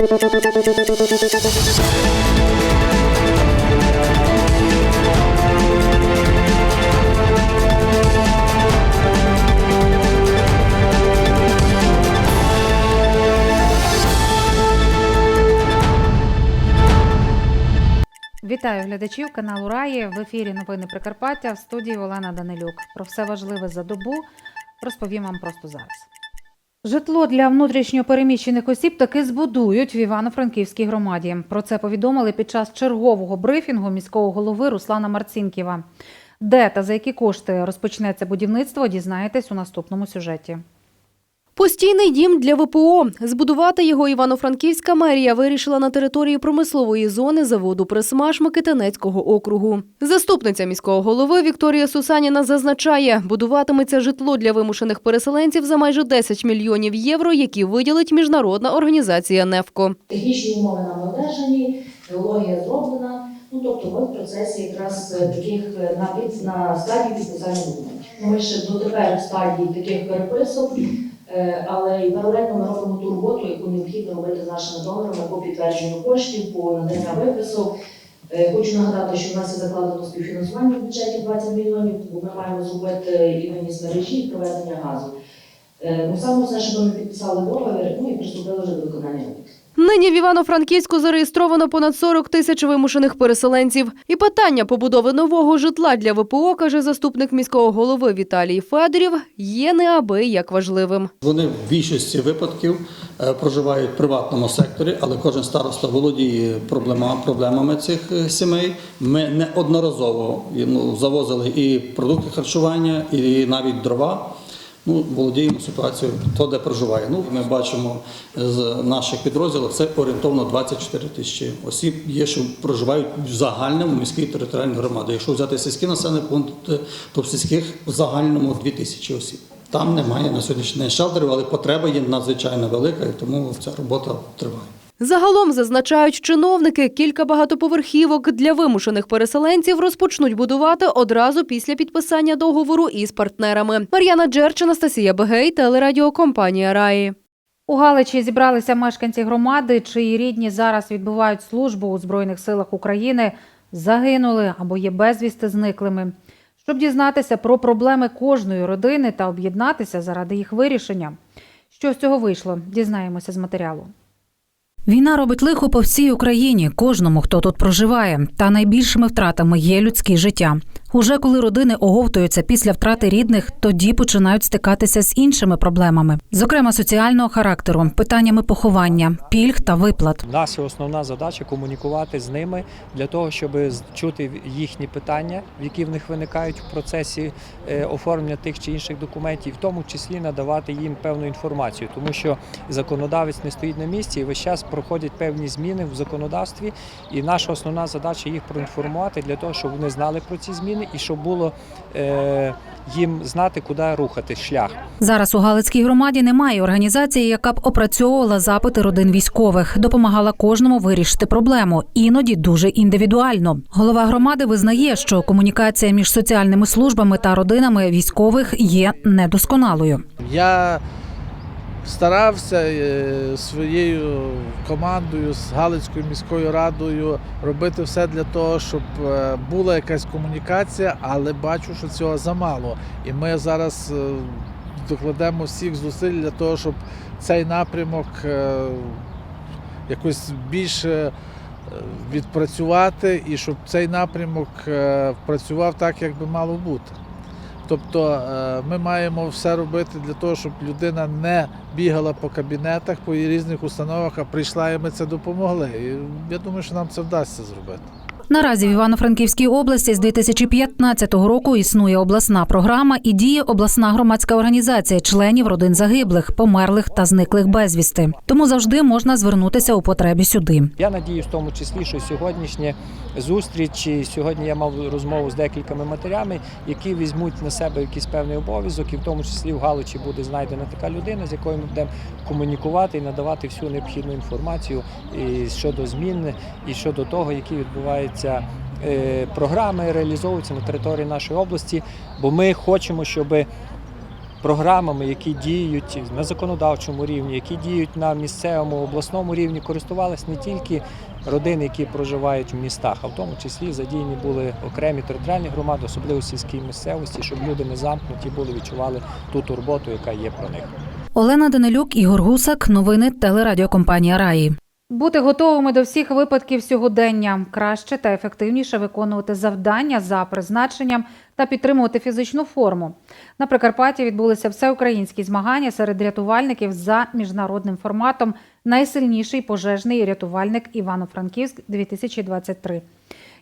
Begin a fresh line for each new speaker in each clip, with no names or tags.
Вітаю глядачів каналу Раї. В ефірі новини Прикарпаття в студії Олена Данилюк. Про все важливе за добу розповім вам просто зараз. Житло для внутрішньо переміщених осіб таки збудують в Івано-Франківській громаді. Про це повідомили під час чергового брифінгу міського голови Руслана Марцінківа. Де та за які кошти розпочнеться будівництво, дізнаєтесь у наступному сюжеті.
Постійний дім для ВПО. Збудувати його Івано-Франківська мерія вирішила на території промислової зони заводу «Пресмаш» Микитинецького округу. Заступниця міського голови Вікторія Сусаніна зазначає, будуватиметься житло для вимушених переселенців за майже 10 мільйонів євро, які виділить міжнародна організація «Нефко».
Технічні умови нам належані, геологія зроблена. Ну тобто ми в процесі якраз е, таких е, на стадії підписання документів. Ми ще дотепер в стадії таких переписок, але і паралельно ми робимо ту роботу, яку необхідно робити з нашими донорами по підтвердженню коштів, по надання виписок. Е, Хочу нагадати, що в нас є закладено співфінансування в бюджеті 20 мільйонів, бо ми маємо зробити і виніс мережі, і проведення газу. Е, Ну саме все, щоб ми підписали договір, ну і приступили вже до виконання робіт.
Нині в Івано-Франківську зареєстровано понад 40 тисяч вимушених переселенців. І питання побудови нового житла для ВПО, каже заступник міського голови Віталій Федорів, є неабияк важливим.
Вони в більшості випадків е, проживають в приватному секторі, але кожен староста володіє проблема, проблемами цих е, сімей. Ми неодноразово ну, завозили і продукти харчування, і навіть дрова. Ну, володіємо ситуацією, хто де проживає. Ну, ми бачимо з наших підрозділів, це орієнтовно 24 тисячі осіб є, що проживають в загальному міській територіальній громаді. Якщо взяти сільські населені пункти, то в сільських в загальному 2 тисячі осіб. Там немає на сьогоднішній день шелтерів, але потреба є надзвичайно велика, і тому ця робота триває.
Загалом зазначають чиновники, кілька багатоповерхівок для вимушених переселенців розпочнуть будувати одразу після підписання договору із партнерами. Мар'яна Джерч, Анастасія Бегей, телерадіокомпанія Раї.
У Галичі зібралися мешканці громади, чиї рідні зараз відбувають службу у Збройних силах України, загинули або є безвісти зниклими. Щоб дізнатися про проблеми кожної родини та об'єднатися заради їх вирішення. Що з цього вийшло, дізнаємося з матеріалу. Війна робить лихо по всій Україні, кожному, хто тут проживає. Та найбільшими втратами є людське життя. Уже коли родини оговтуються після втрати рідних, тоді починають стикатися з іншими проблемами, зокрема соціального характеру, питаннями поховання, пільг та виплат.
Є основна задача комунікувати з ними для того, щоб чути їхні питання, які в них виникають в процесі е, оформлення тих чи інших документів, в тому числі надавати їм певну інформацію, тому що законодавець не стоїть на місці і весь час проходять певні зміни в законодавстві. І наша основна задача їх проінформувати для того, щоб вони знали про ці зміни і щоб було е, їм знати, куди рухати шлях.
Зараз у Галицькій громаді немає організації, яка б опрацьовувала запити родин військових, допомагала кожному вирішити проблему, іноді дуже індивідуально. Голова громади визнає, що комунікація між соціальними службами та родинами військових є недосконалою.
Я старався е, своєю командою з Галицькою міською радою робити все для того, щоб е, була якась комунікація, але бачу, що цього замало. І ми зараз е, докладемо всіх зусиль для того, щоб цей напрямок якось більше відпрацювати і щоб цей напрямок працював так, як би мало бути. Тобто е, ми маємо все робити для того, щоб людина не бігала по кабінетах, по різних установах, а прийшла і ми це допомогли. І я думаю, що нам це вдасться зробити.
Наразі в Івано-Франківській області з 2015 року існує обласна програма і діє обласна громадська організація членів родин загиблих, померлих та зниклих безвісти. Тому завжди можна звернутися у потребі сюди.
Я надіюсь, в тому числі, що сьогоднішня зустріч, сьогодні я мав розмову з декількома матерями, які візьмуть на себе якийсь певний обов'язок, і в тому числі в Галичі буде знайдена така людина, з якою ми будемо комунікувати і надавати всю необхідну інформацію і щодо змін, і щодо того, які відбуваються е, програми, реалізовуються на території нашої області. Бо ми хочемо, щоб програмами, які діють на законодавчому рівні, які діють на місцевому обласному рівні, користувались не тільки родини, які проживають в містах, а в тому числі задіяні були окремі територіальні громади, особливо сільській місцевості, щоб люди не замкнуті були, відчували ту турботу, яка є про них.
Олена Данилюк, Ігор Гусак. Новини телерадіокомпанія Раї. Бути готовими до всіх випадків сьогодення, краще та ефективніше виконувати завдання за призначенням та підтримувати фізичну форму. На Прикарпатті відбулися всеукраїнські змагання серед рятувальників за міжнародним форматом Найсильніший пожежний рятувальник Івано-Франківськ 2023.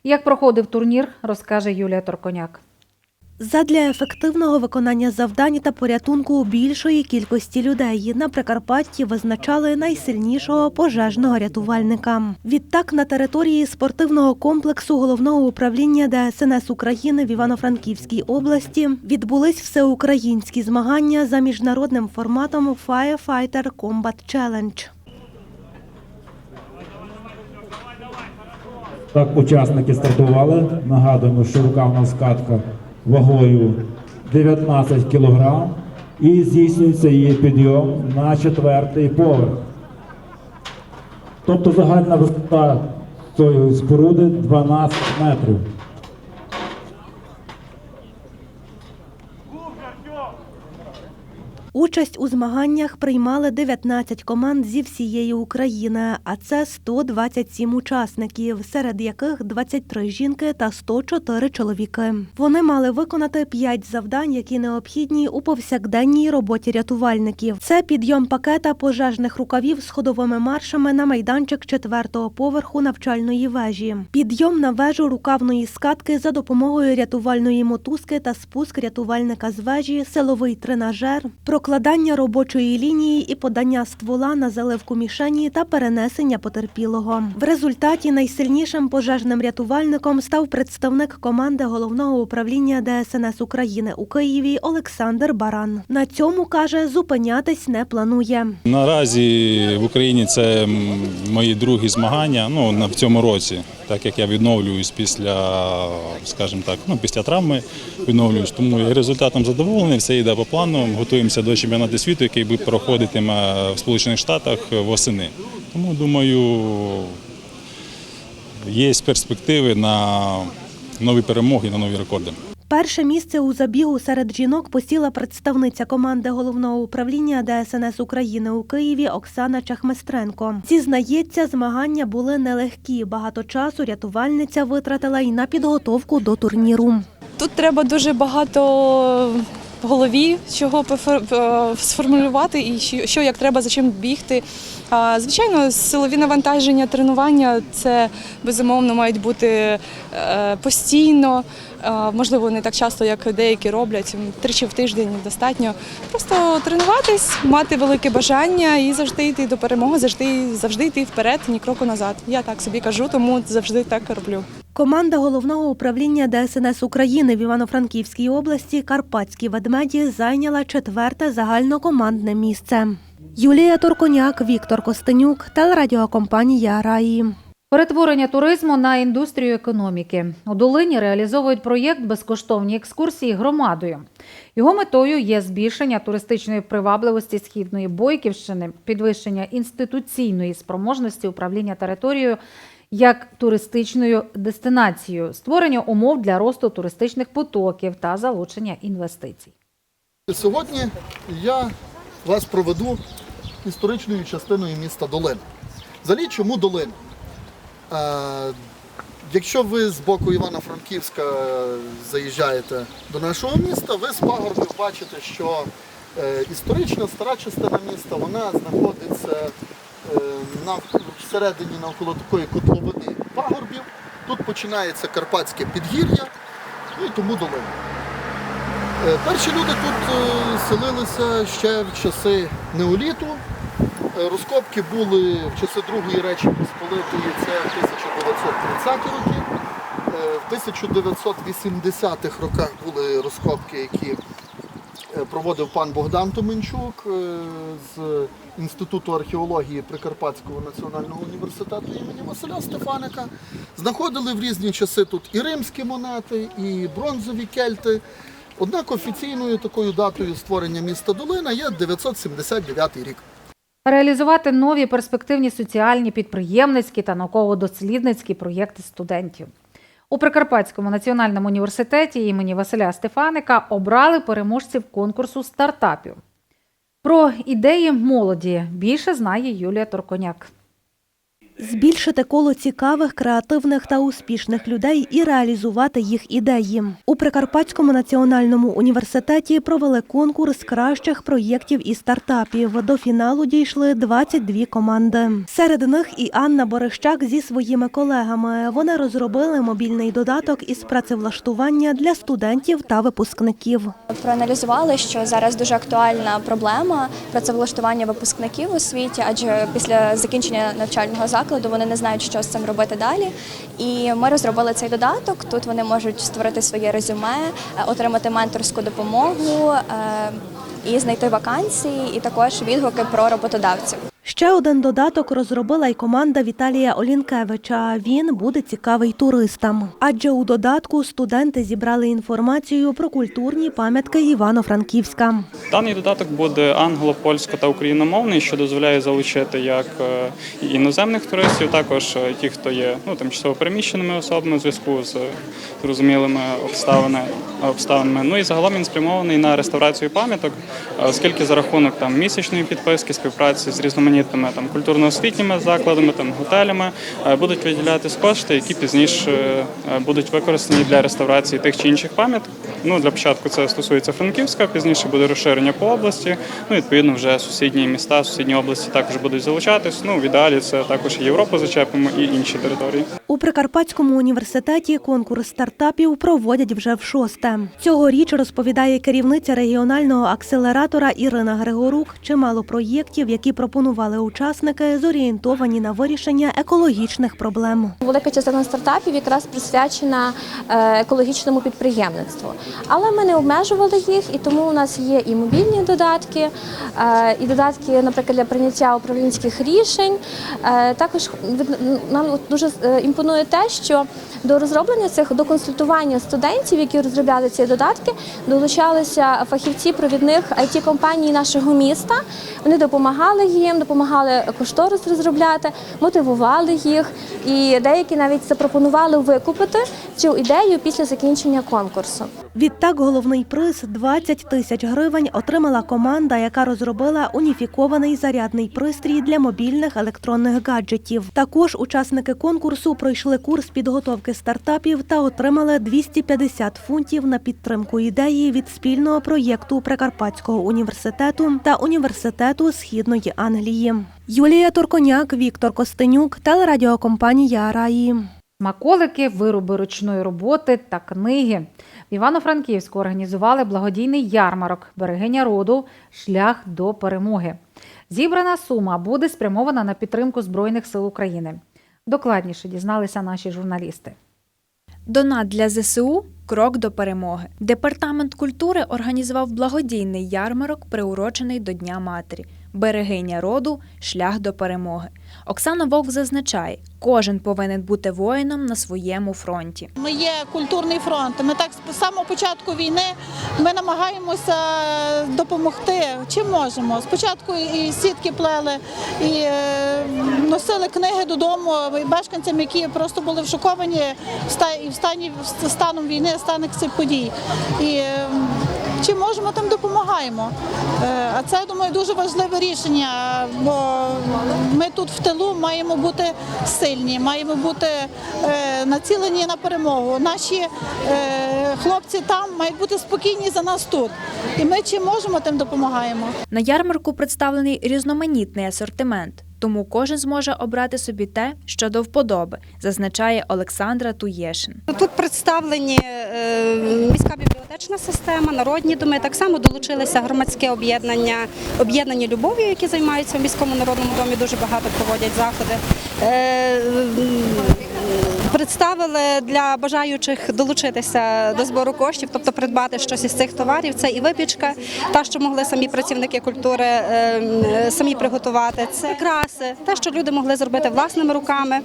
Як проходив турнір, розкаже Юлія Торконяк.
Задля ефективного виконання завдань та порятунку більшої кількості людей на Прикарпатті визначали найсильнішого пожежного рятувальника. Відтак на території спортивного комплексу головного управління ДСНС України в Івано-Франківській області відбулись всеукраїнські змагання за міжнародним форматом Firefighter Combat Challenge.
Так, учасники стартували. Нагадуємо, що рука в нас катка вагою 19 кг і здійснюється її підйом на четвертий поверх. Тобто загальна висота цієї споруди 12 метрів.
Участь у змаганнях приймали 19 команд зі всієї України, а це 127 учасників, серед яких 23 жінки та 104 чоловіки. Вони мали виконати 5 завдань, які необхідні у повсякденній роботі рятувальників. Це підйом пакета пожежних рукавів з ходовими маршами на майданчик четвертого поверху навчальної вежі, підйом на вежу рукавної скатки за допомогою рятувальної мотузки та спуск рятувальника з вежі, силовий тренажер, прокладання робочої лінії і подання ствола на заливку мішені та перенесення потерпілого. В результаті найсильнішим пожежним рятувальником став представник команди головного управління ДСНС України у Києві Олександр Баран. На цьому каже, зупинятись не планує.
Наразі в Україні це мої другі змагання ну, в цьому році, так як я відновлююсь після, скажімо так, ну, після травми відновлююсь. Тому я результатом задоволений, все йде по плану. Готуємося до чемпіонату світу, який буде проходитиме в Сполучених Штатах восени. Тому думаю, є перспективи на нові перемоги, на нові рекорди.
Перше місце у забігу серед жінок посіла представниця команди головного управління ДСНС України у Києві Оксана Чахместренко. Зізнається, змагання були нелегкі. Багато часу рятувальниця витратила і на підготовку до турніру.
Тут треба дуже багато в голові, чого е, сформулювати і що- як треба за чим бігти. Звичайно, силові навантаження, тренування це безумовно мають бути е, постійно. Е, Можливо, не так часто, як деякі роблять, тричі в тиждень достатньо. Просто тренуватись, мати велике бажання і завжди йти до перемоги, завжди, завжди йти вперед, ні кроку назад. Я так собі кажу, тому завжди так роблю.
Команда головного управління ДСНС України в Івано-Франківській області Карпатські ведмеді зайняла четверте загальнокомандне місце. Юлія Турконяк, Віктор Костенюк, телерадіокомпанія Раї.
Перетворення туризму на індустрію економіки. У Долині реалізовують проєкт безкоштовні екскурсії громадою. Його метою є збільшення туристичної привабливості східної Бойківщини, підвищення інституційної спроможності управління територією як туристичною дестинацією, створення умов для росту туристичних потоків та залучення інвестицій.
Сьогодні я вас проведу історичною частиною міста Долина. Взагалі, чому Долина? Якщо ви з боку Івано-Франківська заїжджаєте до нашого міста, ви з пагорбів бачите, що е, історична стара частина міста вона знаходиться е, нав- всередині навколо такої котловини пагорбів. Тут починається Карпатське підгір'я, ну і тому долина. Е, Перші люди тут селилися ще в часи неоліту. Розкопки були в часи Другої Речі Посполитої, це 1930-ті роки. Е, В 1980-х роках були розкопки, які е, проводив пан Богдан Томенчук е, з Інституту археології Прикарпатського національного університету імені Василя Стефаника. Знаходили в різні часи тут і римські монети, і бронзові кельти. Однак офіційною такою датою створення міста Долина є 979 рік.
Реалізувати нові перспективні соціальні, підприємницькі та науково-дослідницькі проєкти студентів. У Прикарпатському національному університеті імені Василя Стефаника обрали переможців конкурсу стартапів. Про ідеї молоді більше знає Юлія Торконяк.
Збільшити коло цікавих, креативних та успішних людей і реалізувати їх ідеї. У Прикарпатському національному університеті провели конкурс кращих проєктів і стартапів. До фіналу дійшли 22 команди. Серед них і Анна Борищак зі своїми колегами. Вони розробили мобільний додаток із працевлаштування для студентів та випускників.
Проаналізували, що зараз дуже актуальна проблема працевлаштування випускників у світі, адже після закінчення навчального закладу вони не знають, що з цим робити далі. І ми розробили цей додаток. Тут вони можуть створити своє резюме, е, отримати менторську допомогу е, і знайти вакансії, і також відгуки про роботодавців.
Ще один додаток розробила й команда Віталія Олінкевича. Він буде цікавий туристам. Адже у додатку студенти зібрали інформацію про культурні пам'ятки Івано-Франківська.
Даний додаток буде англо-польсько та україномовний, що дозволяє залучити як е, іноземних туристів, також е, ті, хто є ну, тимчасово переміщеними особами у зв'язку з зрозумілими обставини, обставинами. Ну і загалом він спрямований на реставрацію пам'яток, е, оскільки за рахунок там місячної підписки, співпраці з різноманітними там культурно-освітніми закладами, там готелями е, будуть виділятись кошти, які пізніше е, будуть використані для реставрації тих чи інших пам'яток. Ну для початку це стосується Франківська, пізніше буде розширення по області. Ну відповідно, вже сусідні міста, сусідні області також будуть залучатись. Ну в ідеалі це також і Європу зачепимо і інші території.
У Прикарпатському університеті конкурс стартапів проводять вже в шосте. Цьогоріч розповідає керівниця регіонального акселератора Ірина Григорук. Чимало проєктів, які пропонували учасники, зорієнтовані на вирішення екологічних проблем.
Велика частина стартапів якраз присвячена е, екологічному підприємництву. Але ми не обмежували їх, і тому у нас є і мобільні додатки, е, і додатки, наприклад, для прийняття управлінських рішень. Е, Також нам дуже е, імпонує те, що до розроблення цих до консультування студентів, які розробляли ці додатки, долучалися фахівці провідних it компаній нашого міста. Вони допомагали їм, допомагали кошторис розробляти, мотивували їх, і деякі навіть запропонували викупити цю ідею після закінчення конкурсу.
Відтак головний приз 20 тисяч гривень отримала команда, яка розробила уніфікований зарядний пристрій для мобільних електронних гаджетів. Також учасники конкурсу пройшли курс підготовки стартапів та отримали 250 фунтів на підтримку ідеї від спільного проєкту Прикарпатського університету та університету Східної Англії. Юлія Турконяк, Віктор Костенюк, телерадіокомпанія Раї.
Смаколики, вироби ручної роботи та книги. В Івано-Франківську організували благодійний ярмарок Берегиня роду Шлях до перемоги. Зібрана сума буде спрямована на підтримку Збройних сил України. Докладніше дізналися наші журналісти.
Донат для ЗСУ крок до перемоги. Департамент культури організував благодійний ярмарок, приурочений до Дня матері. Берегиня роду шлях до перемоги. Оксана Вовк зазначає, кожен повинен бути воїном на своєму фронті.
Ми є культурний фронт. Ми так з самого початку війни ми намагаємося допомогти. Чим можемо. Спочатку і сітки плели, і е, носили книги додому мешканцям, які просто були вшоковані в стані станом війни, станом цих подій. І чим можемо, тим допомагаємо. Е, А це, я думаю, дуже важливе рішення, бо ми тут в тилу маємо бути сильні, маємо бути е, націлені на перемогу. Наші е, хлопці там мають бути спокійні за нас тут. І ми чим можемо, тим допомагаємо.
На ярмарку представлений різноманітний асортимент, тому кожен зможе обрати собі те, що до вподоби, зазначає Олександра Туєшин.
Тут представлені е, міська бібліотечна система, народні доми. Так само долучилися громадське об'єднання, об'єднання любов'ю, які займаються в міському народному домі. Дуже багато проводять заходи. Представили для бажаючих долучитися до збору коштів, тобто придбати щось із цих товарів. Це і випічка, та що могли самі працівники культури е, самі приготувати. Це краси, те, що люди могли зробити власними руками,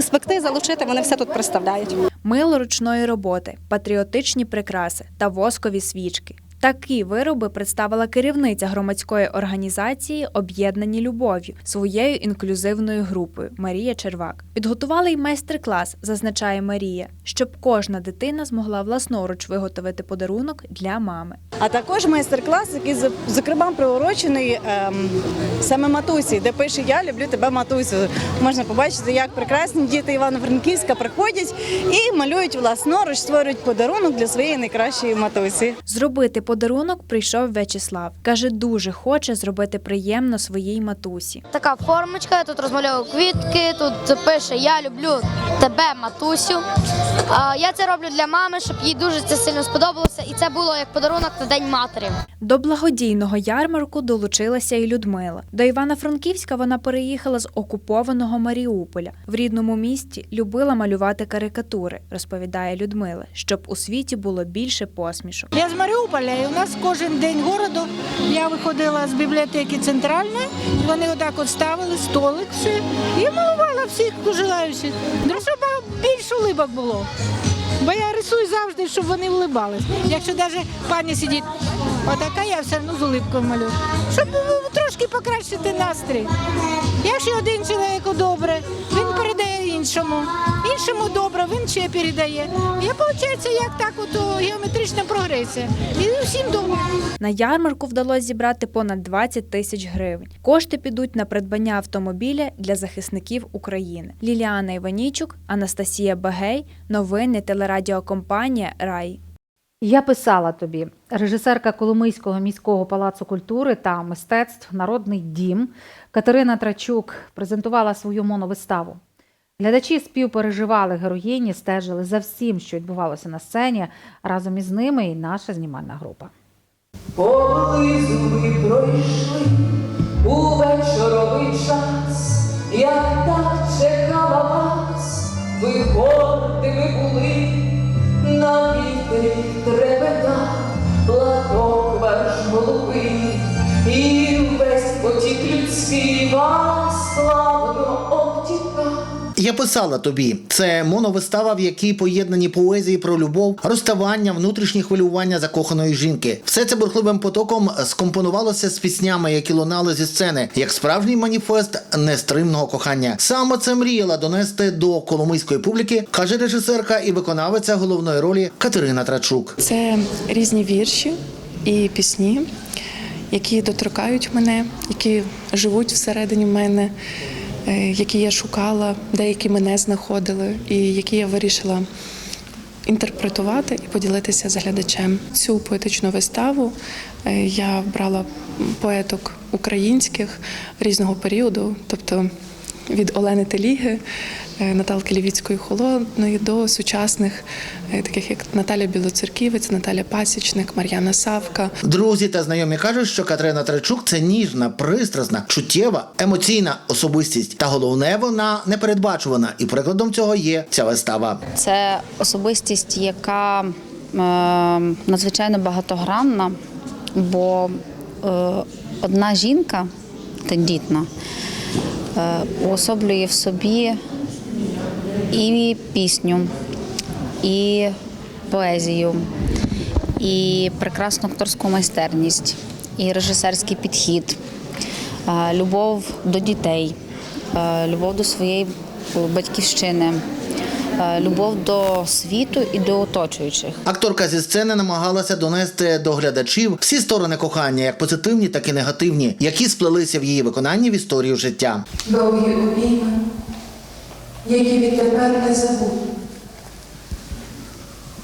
спекти, залучити. Вони все тут представляють.
Мило ручної роботи, патріотичні прикраси та воскові свічки. Такі вироби представила керівниця громадської організації Об'єднані любов'ю своєю інклюзивною групою Марія Червак. Підготували й майстер-клас, зазначає Марія, щоб кожна дитина змогла власноруч виготовити подарунок для мами.
А також майстер-клас, який зокрема приурочений ем, саме матусі, де пише Я люблю тебе, матусю. Можна побачити, як прекрасні діти Івано-Франківська приходять і малюють власноруч, створюють подарунок для своєї найкращої матусі.
Зробити подарунок прийшов В'ячеслав. Каже, дуже хоче зробити приємно своїй матусі.
Така формочка, тут розмальовую квітки, тут пише Я люблю тебе, матусю. А, Я це роблю для мами, щоб їй дуже це сильно сподобалося. І це було як подарунок на День матері.
До благодійного ярмарку долучилася і Людмила. До Івано-Франківська вона переїхала з окупованого Маріуполя. В рідному місті любила малювати карикатури, розповідає Людмила, щоб у світі було більше посмішок.
Я з Маріуполя, у нас кожен день городу я виходила з бібліотеки центральної, вони отак от ставили столик все, і малювала всіх желаючих. Ну, щоб більше улибок було. Бо я рисую завжди, щоб вони улибались. Якщо навіть пані сидить, отака я все одно з улибкою малюю. Щоб трошки покращити настрій. Якщо один чоловік добре, він передає іншому. Іншому добре, він ще передає. І виходить, як так от геометрична прогресія. І всім добре.
На ярмарку вдалося зібрати понад 20 тисяч гривень. Кошти підуть на придбання автомобіля для захисників України. Ліліана Іванічук, Анастасія Багей, новини телерадіокомпанія Рай.
Я писала тобі, режисерка Коломийського міського палацу культури та мистецтв Народний дім Катерина Трачук презентувала свою моновиставу. Глядачі співпереживали героїні, стежили за всім, що відбувалося на сцені. Разом із ними і наша знімальна група.
Поблизу ви пройшли у вечоровий час, я так чекала вас, ви гордими були, на вітрі трепета, платок ваш голубий, і весь потік людський вас славно обтікав.
Я писала тобі. Це моновистава, в якій поєднані поезії про любов, розставання, внутрішні хвилювання закоханої жінки. Все це бурхливим потоком скомпонувалося з піснями, які лунали зі сцени, як справжній маніфест нестримного кохання. Саме це мріяла донести до коломийської публіки, каже режисерка і виконавиця головної ролі Катерина Трачук.
Це різні вірші і пісні, які доторкають мене, які живуть всередині мене, які я шукала, деякі мене знаходили, і які я вирішила інтерпретувати і поділитися з глядачем. Цю поетичну виставу е, я брала поеток українських різного періоду, тобто від Олени Теліги, е, Наталки Лівіцької Холодної до сучасних, е, таких як Наталя Білоцерківець, Наталя Пасічник, Мар'яна Савка.
Друзі та знайомі кажуть, що Катерина Трачук це ніжна, пристрасна, чуттєва, емоційна особистість. Та головне, вона непередбачувана. І прикладом цього є ця вистава.
Це особистість, яка е, надзвичайно багатогранна, бо е, одна жінка тендітна е, уособлює в собі і пісню, і поезію, і прекрасну акторську майстерність, і режисерський підхід, любов до дітей, любов до своєї батьківщини. Любов до світу і до оточуючих.
Акторка зі сцени намагалася донести до глядачів всі сторони кохання, як позитивні, так і негативні, які сплелися в її виконанні в історію життя.
довгі обійми, які відтепер не забуду.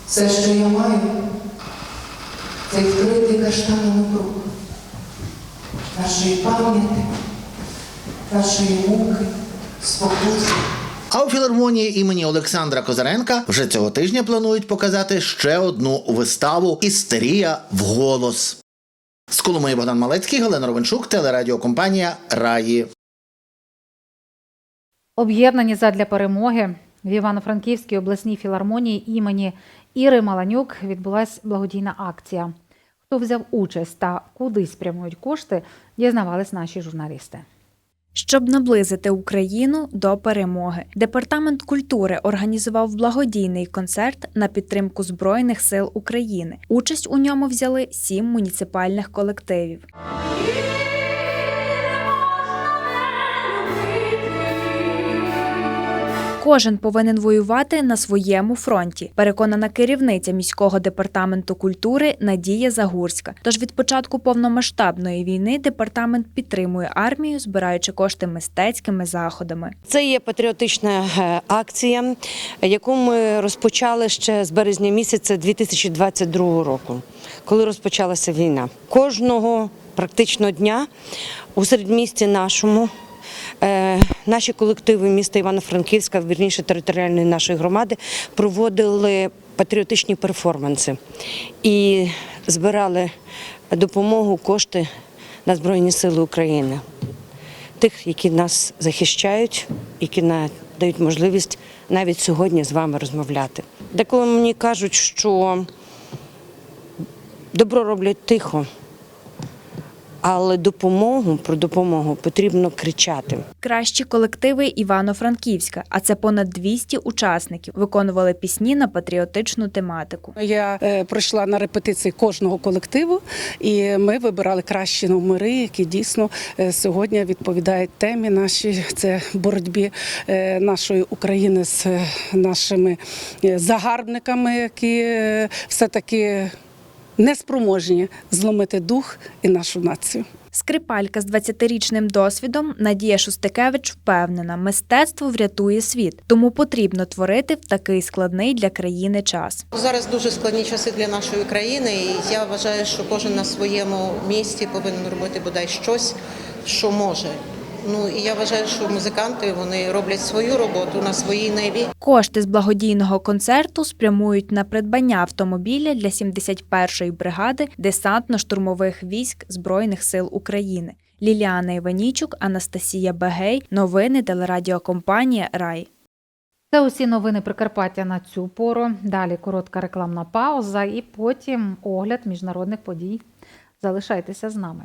Все, що я маю, це вкритий каштаном круг нашої пам'яті, нашої муки, спокуси.
А у філармонії імені Олександра Козаренка вже цього тижня планують показати ще одну виставу Істерія вголос. З Коломиї Богдан Малецький, Галина Ровенчук, телерадіокомпанія Раї.
Об'єднані задля перемоги в Івано-Франківській обласній філармонії імені Іри Маланюк відбулася благодійна акція. Хто взяв участь та куди спрямують кошти, дізнавались наші журналісти.
Щоб наблизити Україну до перемоги, департамент культури організував благодійний концерт на підтримку Збройних сил України. Участь у ньому взяли сім муніципальних колективів. Кожен повинен воювати на своєму фронті, переконана керівниця міського департаменту культури Надія Загурська. Тож від початку повномасштабної війни департамент підтримує армію, збираючи кошти мистецькими заходами.
Це є патріотична е, акція, яку ми розпочали ще з березня місяця 2022 року, коли розпочалася війна. Кожного практично дня у середмісті нашому. Е, Наші колективи міста Івано-Франківська, вірніше територіальної нашої громади, проводили патріотичні перформанси і збирали допомогу, кошти на Збройні Сили України тих, які нас захищають, які дають можливість навіть сьогодні з вами розмовляти. Деколи мені кажуть, що добро роблять тихо, але допомогу про допомогу потрібно кричати.
Кращі колективи Івано-Франківська, а це понад 200 учасників, виконували пісні на патріотичну тематику.
Я е, пройшла на репетиції кожного колективу, і ми вибирали кращі номери, які дійсно е, сьогодні відповідають темі нашій це боротьбі е, нашої України з е, нашими е, загарбниками, які е, все таки неспроможні зломити дух і нашу націю.
Скрипалька з 20-річним досвідом Надія Шустикевич впевнена, мистецтво врятує світ, тому потрібно творити в такий складний для країни час.
Зараз дуже складні часи для нашої країни, і я вважаю, що кожен на своєму місці повинен робити бодай щось, що може. Ну і я вважаю, що музиканти вони роблять свою роботу на своїй ниві.
Кошти з благодійного концерту спрямують на придбання автомобіля для 71-ї бригади десантно-штурмових військ Збройних сил України. Ліліана Іванічук, Анастасія Бегей. Новини телерадіокомпанія Рай.
Це усі новини Прикарпаття на цю пору. Далі коротка рекламна пауза і потім огляд міжнародних подій. Залишайтеся з нами.